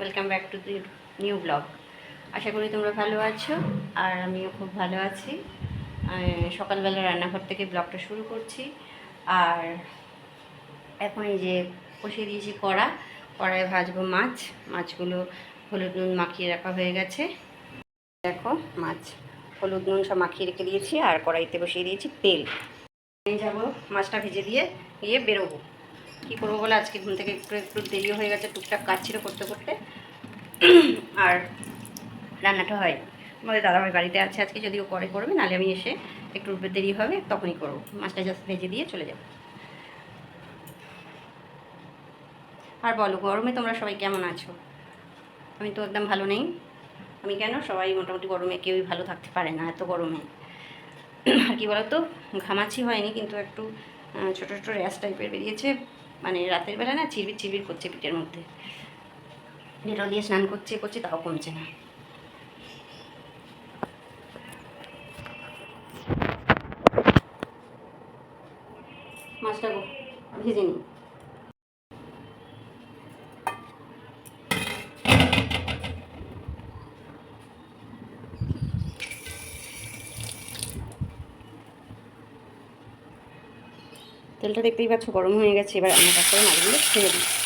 Welcome back to the new blog. আশা করি তোমরা ভালো আছো, আর আমিও খুব ভালো আছি। সকালবেলা রান্নাঘর থেকে ব্লগটা শুরু করছি, আর এখন এই যে বসিয়ে দিয়েছি কড়া, কড়ায় ভাজবো মাছ। মাছগুলো হলুদ নুন মাখিয়ে রাখা হয়ে গেছে। দেখো, মাছ, হলুদ নুন সব মাখিয়ে রেখে দিয়েছি, আর কড়াইতে বসিয়ে দিয়েছি তেল। যাব মাছটা ভেজে দিয়ে গিয়ে বেরোবো। কী করব বলে আজকে ঘুম থেকে একটু একটু দেরি হয়ে গেছে, টুকটাক কাজ ছিল করতে করতে। আর রান্নাটা হয় আমাদের দাদাভাই বাড়িতে আছে আজকে যদিও পরে করবে, নাহলে আমি এসে একটু দেরি হবে, তখনই করব। মাছটা জাস্ট ভেজে দিয়ে চলে যাব। আর বলো, গরমে তোমরা সবাই কেমন আছো? আমি তো একদম ভালো নেই। আমি কেন? সবাই মোটামুটি গরমে কেউই ভালো থাকতে পারে না, এত গরমে। আর কি বলতো? ঘামাচি হয়নি, কিন্তু একটু ছোটো ছোটো র্যাশ টাইপের বেরিয়েছে। মানে রাতের বেলা না চিরবির চিরবির করছে পিঠের মধ্যে। ডেটল দিয়ে স্নান করছে করছে, তাও কমছে না। মাছটা ভেজে নিই। তেলটা দেখতেই পাচ্ছ গরম হয়ে গেছে এবার আমরা তারপরে মাছগুলো ছেড়ে দিই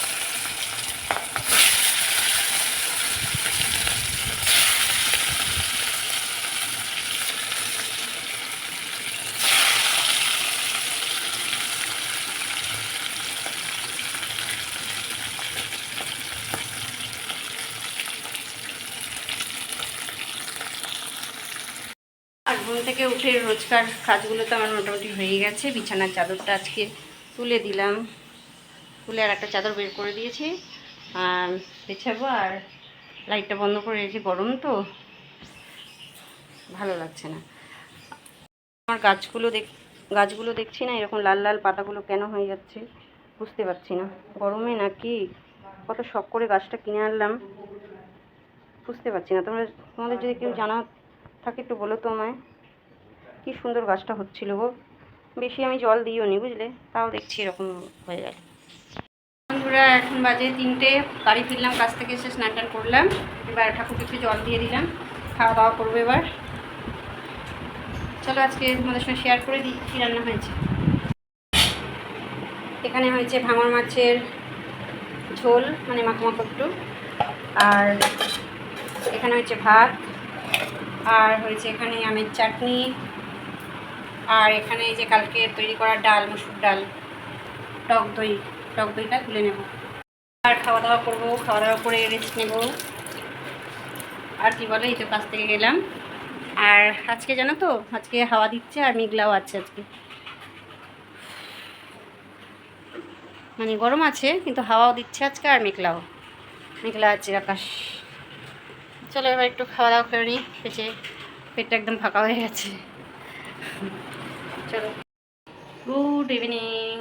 আর ঘুম থেকে উঠে রোজকার কাজগুলো তো আমার মোটামুটি হয়ে গেছে। বিছানার চাদরটা আজকে তুলে দিলাম। তুলে আর একটা চাদর বের করে দিয়েছি। আর বিছাবো আর লাইটটা বন্ধ করে রেখেছি গরম তো, ভালো লাগছে না। আমার গাছগুলো দেখ, গাছগুলো দেখছি না, এরকম লাল লাল পাতাগুলো কেন হয়ে যাচ্ছে বুঝতে পারছি না। গরমে নাকি কত শখ করে গাছটা কিনে আনলাম, বুঝতে পারছি না। তোমরা, তোমাদের যদি কেউ জানা থাকে একটু বলো তো আমায় কি সুন্দর গাছটা হচ্ছিল গো। বেশি আমি জল দিইও নি বুঝলে? তাও দেখছি এরকম হয়ে গেল। বন্ধুরা, এখন বাজে তিনটে। বাড়ি ফিরলাম কাছ থেকে এসে স্নান টান করলাম। এবার ঠাকুরকে একটু জল দিয়ে দিলাম। খাওয়া দাওয়া করব এবার। চলো আজকে তোমাদের সঙ্গে শেয়ার করে দিই কী রান্না হয়েছে। এখানে হয়েছে ভাঙর মাছের ঝোল মানে মাখো মাখো একটু। আর এখানে হচ্ছে ভাত। আর হয়েছে এখানে আমের চাটনি। আর এখানে এই যে কালকে তৈরি করা ডাল, মুসুর ডাল, টক দই, টক দইটা তুলে নেব। আর খাওয়া দাওয়া করব খাওয়া দাওয়া করে রেস্ট নেব। আর কি বলে, এই তো কাছ থেকে গেলাম। আর আজকে জানো তো, আজকে হাওয়া দিচ্ছে আর মেঘলাও আছে আজকে। মানে গরম আছে, কিন্তু হাওয়াও দিচ্ছে আজকে আর মেঘলাও। মেঘলা আছে আকাশ। চলো এবার একটু খাওয়া দাওয়া করে নিই। পেটে পেটটা একদম ফাঁকা হয়ে গেছে। চলো। গুড ইভিনিং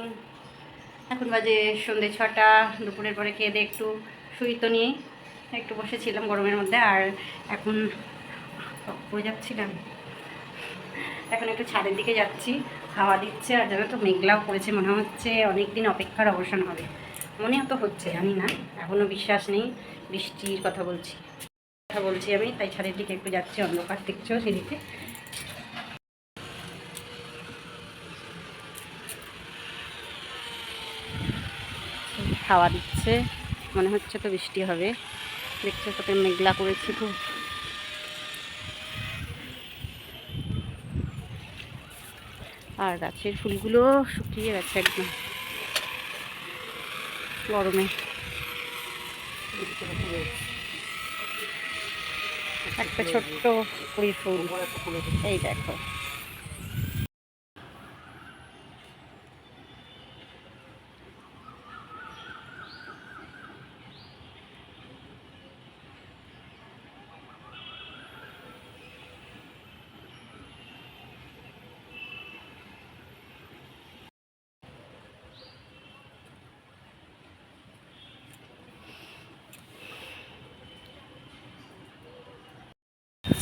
এখন বাজে সন্ধ্যে ছটা, দুপুরের পরে খেয়ে দিয়ে একটু শুই তো নিয়ে একটু বসেছিলাম গরমের মধ্যে আর এখন পড়ে যাচ্ছিলাম। এখন একটু ছাদের দিকে যাচ্ছি, হাওয়া দিচ্ছে আর যেন তো মেঘলাও পড়েছে মনে হচ্ছে। অনেক দিন অপেক্ষার অবসান হবে। মনে তো হচ্ছে, জানি না। এখনও বিশ্বাস নেই, বৃষ্টির কথা বলছি। কথা বলছি আমি, তাই ছাদের দিকে একটু যাচ্ছি, অন্ধকার দেখছ সেদিকে হাওয়া দিচ্ছে, মনে হচ্ছে তো বৃষ্টি হবে। দেখছ কত মেঘলা করেছি খুব। আর গাছের ফুলগুলো শুকিয়ে গেছে একদম। গরমে। একটা ছোট্ট কুড়ি ফুল এই দেখো।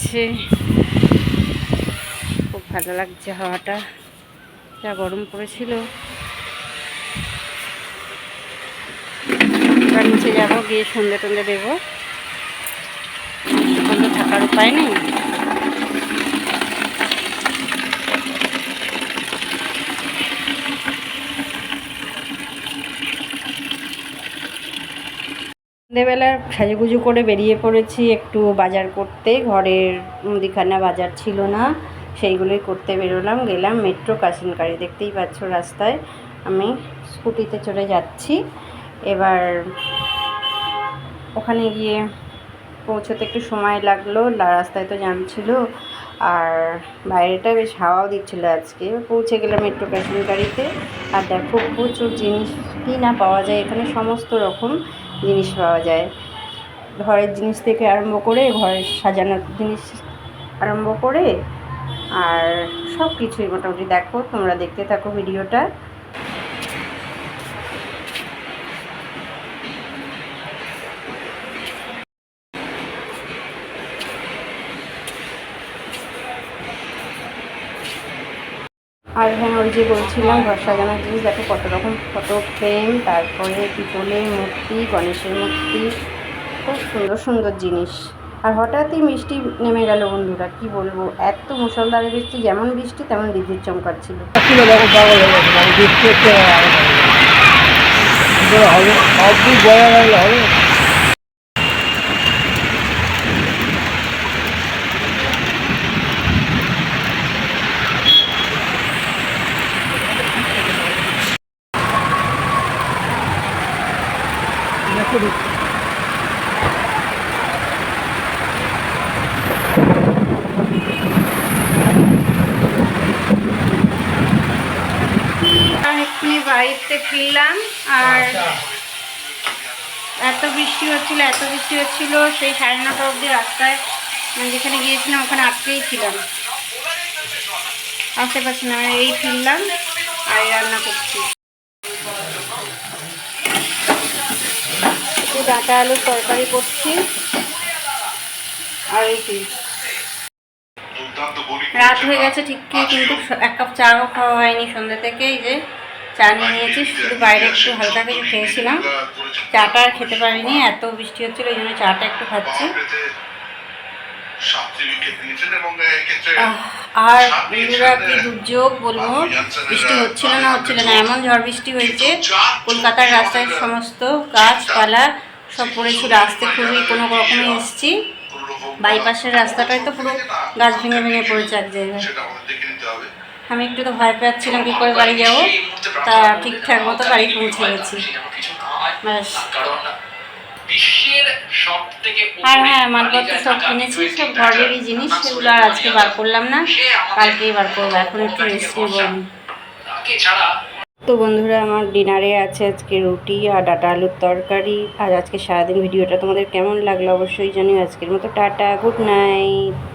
লাগছে খুব ভালো লাগছে হাওয়াটা। যা গরম পড়েছিল। নিচে যাব, গিয়ে সন্ধ্যে টন্ধে দেবো। থাকার উপায় নেই। সন্ধেবেলার সাজুগুজু করে বেরিয়ে পড়েছি একটু বাজার করতে। ঘরের মুদিখানা বাজার ছিল না, সেইগুলোই করতে বেরোলাম, গেলাম মেট্রো কাশিনকারি দেখতেই পাচ্ছ রাস্তায় আমি স্কুটিতে চড়ে যাচ্ছি। এবার ওখানে গিয়ে পৌঁছতে একটু সময় লাগল রাস্তায় তো জ্যাম ছিল। আর বাইরেটা বেশ হাওয়াও দিচ্ছিল আজকে। পৌঁছে গেলাম মেট্রো গাড়িতে। আর দেখো প্রচুর জিনিস কি না পাওয়া যায়, এখানে সমস্ত রকম জিনিস পাওয়া যায়। ঘরের জিনিস থেকে আরম্ভ করে ঘরের সাজানোর জিনিস আরম্ভ করে, আর সব কিছুই মোটামুটি দেখো, তোমরা দেখতে থাকো ভিডিওটা। আর হ্যাঁ ওই যে বলছিলাম ঘর সাজানোর জিনিস, দেখো কত রকম ফটো ফ্রেম, তারপরে পিতলের মূর্তি, গণেশের মূর্তি, খুব সুন্দর সুন্দর জিনিস। আর হঠাৎই মিষ্টি নেমে গেল বন্ধুরা, কি বলব? এত মুসলধারে বৃষ্টি, যেমন বৃষ্টি, তেমন বিদ্যুৎ চমকাচ্ছিল হবে সব দিক বয়া লাগলে হবে দেখো আর এক্ষুনি বাড়িতে ফিরলাম আর এত বৃষ্টি হচ্ছিল এত বৃষ্টি হচ্ছিল সেই সাড়ে নটা অবধি রাস্তায় মানে যেখানে গিয়েছিলাম ওখানে আটকেই ছিলাম। আসতে পারছি না এই ফিরলাম আর রান্না করছি। ডাঁটা আলুর তরকারি করছি আর এই কি রাত হয়ে গেছে ঠিক কিন্তু এক কাপ চাও খাওয়া হয়নি সন্ধ্যা থেকে এই যে। চা নিয়ে নিয়েছি, শুধু বাইরে একটু হালকা কিছু খেয়েছিলাম। চাটা আর খেতে পারিনি, এত বৃষ্টি হচ্ছিল ওই জন্য চাটা একটু খাচ্ছি। আর বন্ধুরা, কি দুর্যোগ বলব? বৃষ্টি হচ্ছিল না হচ্ছিল না, এমন ঝড় বৃষ্টি হয়েছে, কলকাতার রাস্তায় সমস্ত গাছপালা সব পড়েছিল আসতে খুবই কোনো রকমে এসছি। বাইপাসের রাস্তাটায় তো পুরো গাছ ভেঙে ভেঙে পড়েছে এক জায়গায়। আমি একটু তো ভয় পাচ্ছিলাম কী করে বাড়ি যাব। তা ঠিকঠাক মতো বাড়ি পৌঁছে গেছি। ব্যাস। আর হ্যাঁ মালপত্র সব কিনেছি, সব ঘরেরই জিনিস, সেগুলো আর আজকে বার করলাম না। কালকেই বার করব, এখন একটু রেস্ট নেব তো বন্ধুরা, আমার ডিনারে আছে আজকে রুটি আর ডাটা আলুর তরকারি। আর আজকে সারাদিন ভিডিওটা তোমাদের কেমন লাগল অবশ্যই জানিও। আজকের মতো টাটা গুড নাইট